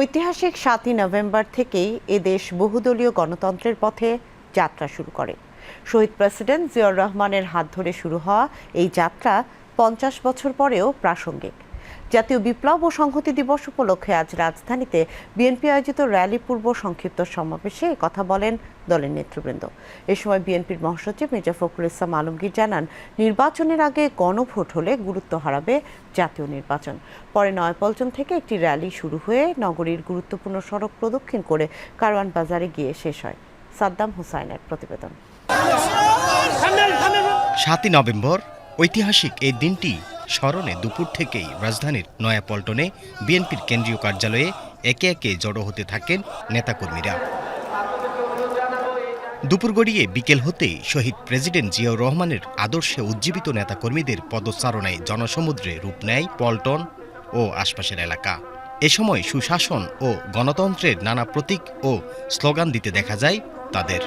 ঐতিহাসিক সাতই নভেম্বর থেকেই এদেশ বহুদলীয় গণতন্ত্রের পথে যাত্রা শুরু করে। শহীদ প্রেসিডেন্ট জিয়াউর রহমানের হাত ধরে শুরু হওয়া এই যাত্রা পঞ্চাশ বছর পরেও প্রাসঙ্গিক। জাতীয় বিপ্লব ও সংহতি দিবস উপলক্ষে আজ রাজধানীতে বিএনপি আয়োজিত র্যালি পূর্ব সংক্ষিপ্ত সমাবেশে কথা বলেন দলের নেতৃবৃন্দ। এ সময় বিএনপির মহাসচিব মির্জা ফখরুল ইসলাম আলমগীর জানান, নির্বাচনের আগে গণভোট হলে গুরুত্ব হারাবে জাতীয় নির্বাচন। পরে নয়াপল্টন থেকে একটি র্যালি শুরু হয়ে নগরীর গুরুত্বপূর্ণ সড়ক প্রদক্ষিণ করে কারওয়ান বাজারে গিয়ে শেষ হয়। সাদ্দাম হুসাইনের প্রতিবেদন। সাতই নভেম্বর, ঐতিহাসিক এই দিনটি স্মরণে দুপুর থেকেই রাজধানীর নয়াপল্টনে বিএনপির কেন্দ্রীয় কার্যালয়ে একে একে জড়ো হতে থাকেন নেতাকর্মীরা। দুপুর গড়িয়ে বিকেল হতেই শহীদ প্রেসিডেন্ট জিয়াউর রহমানের আদর্শে উজ্জীবিত নেতাকর্মীদের পদচারণায় জনসমুদ্রে রূপ নেয় পল্টন ও আশপাশের এলাকা। এ সময় সুশাসন ও গণতন্ত্রের নানা প্রতীক ও স্লোগান দিতে দেখা যায় তাদের।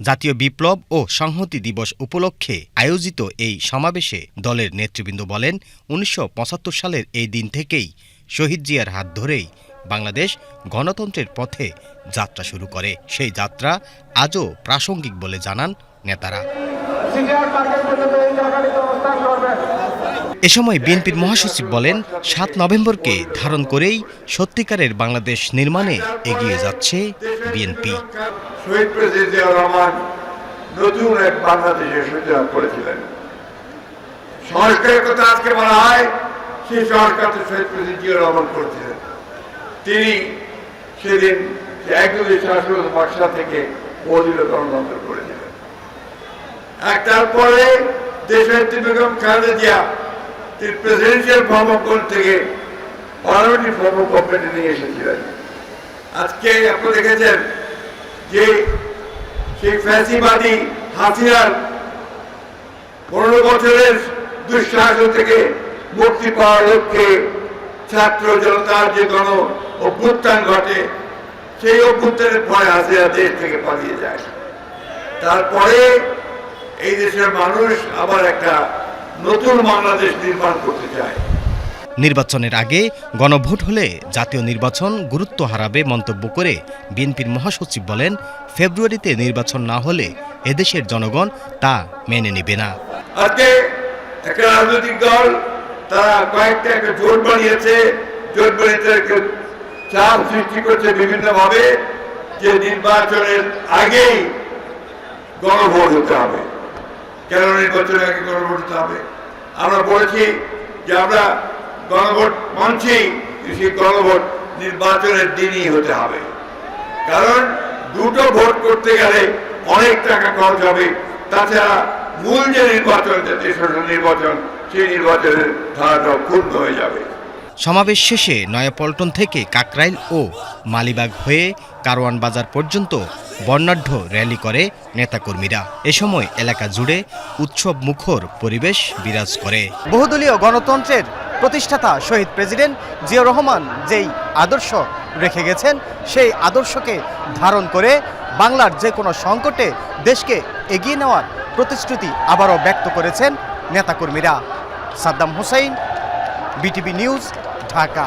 জাতীয় বিপ্লব ও সংহতি দিবস উপলক্ষে আয়োজিত এই সমাবেশে দলের নেতৃবৃন্দ বলেন, উনিশশো পঁচাত্তর সালের এই দিন থেকেই শহীদ জিয়ার হাত ধরেই বাংলাদেশ গণতন্ত্রের পথে যাত্রা শুরু করে। সেই যাত্রা আজও প্রাসঙ্গিক বলে জানান নেতারা। এ সময় বিএনপির মহাসচিব বলেন, সাত নভেম্বরকে ধারণ করেই সত্যিকারের বাংলাদেশ নির্মাণে এগিয়ে যাচ্ছে বিএনপি। শহীদ প্রেসিডেন্ট নতুন এক বাংলাদেশের সূচনা করেছিলেন। সংস্কারের কথা আজকে বলা হয়, সেই সংস্কার তো শহীদ রহমান করেছিলেন। তিনি সেদিন একদমই শাসন বাক্সা থেকে গণতন্ত্র করেছিলেন। আর তারপরে দেশের বেগম খালেদা জিয়া তিনি প্রেসিডেন্সিয়াল ফর্ম অফ থেকে পার্লামেন্টারি ফর্ম অফ নিয়ে এসেছিলেন। আজকে আপনারা দেখেছেন যে সেই ফ্যাসিবাদী হাসিনার পনেরো বছরের দুঃশাসন থেকে মুক্তি পাওয়ার লক্ষ্যে ছাত্র জনতার যে গণ অভ্যুত্থান ঘটে, সেই অভ্যুত্থানের পরে হাসিনা দেশ থেকে পালিয়ে যায়। তারপরে এই দেশের মানুষ আবার একটা নতুন বাংলাদেশ নির্মাণ করতে চায়। নির্বাচনের আগে গণভোট হলে জাতীয় নির্বাচন গুরুত্ব হারাবে মন্তব্য করে বিএনপির মহাসচিব বলেন ফেব্রুয়ারিতে নির্বাচন না হলে এদেশের জনগণ তা মেনে নেবে না। আজকে একটা রাজনৈতিক দল তারা কয়েকটা একটা জোট বানিয়েছে। জোট বানিয়ে চাপ সৃষ্টি করছে বিভিন্নভাবে যে নির্বাচনের আগেই গণভোট হতে হবে। কেন নির্বাচন আগে গণভোট হবে? আমরা বলেছি যে আমরা গণভোট মানছি সেই গণভোট নির্বাচনের দিনই হতে হবে। কারণ দুটো ভোট করতে গেলে অনেক টাকা খরচ হবে। তাছাড়া মূল যে নির্বাচন, যে তেসরা নির্বাচন, সেই নির্বাচনের ধারাটাও ক্ষুণ্ণ হয়ে যাবে। সমাবেশ শেষে নয়াপল্টন থেকে কাকরাইল ও মালিবাগ হয়ে কারওয়ান বাজার পর্যন্ত বর্ণাঢ্য র্যালি করে নেতাকর্মীরা। এ সময় এলাকা জুড়ে উৎসব মুখর পরিবেশ বিরাজ করে। বহুদলীয় গণতন্ত্রের প্রতিষ্ঠাতা শহীদ প্রেসিডেন্ট জিয়াউর রহমান যেই আদর্শ রেখে গেছেন, সেই আদর্শকে ধারণ করে বাংলার যে কোনো সংকটে দেশকে এগিয়ে নেওয়ার প্রতিশ্রুতি আবারও ব্যক্ত করেছেন নেতাকর্মীরা। Saddam Hossain BTV news Dhaka.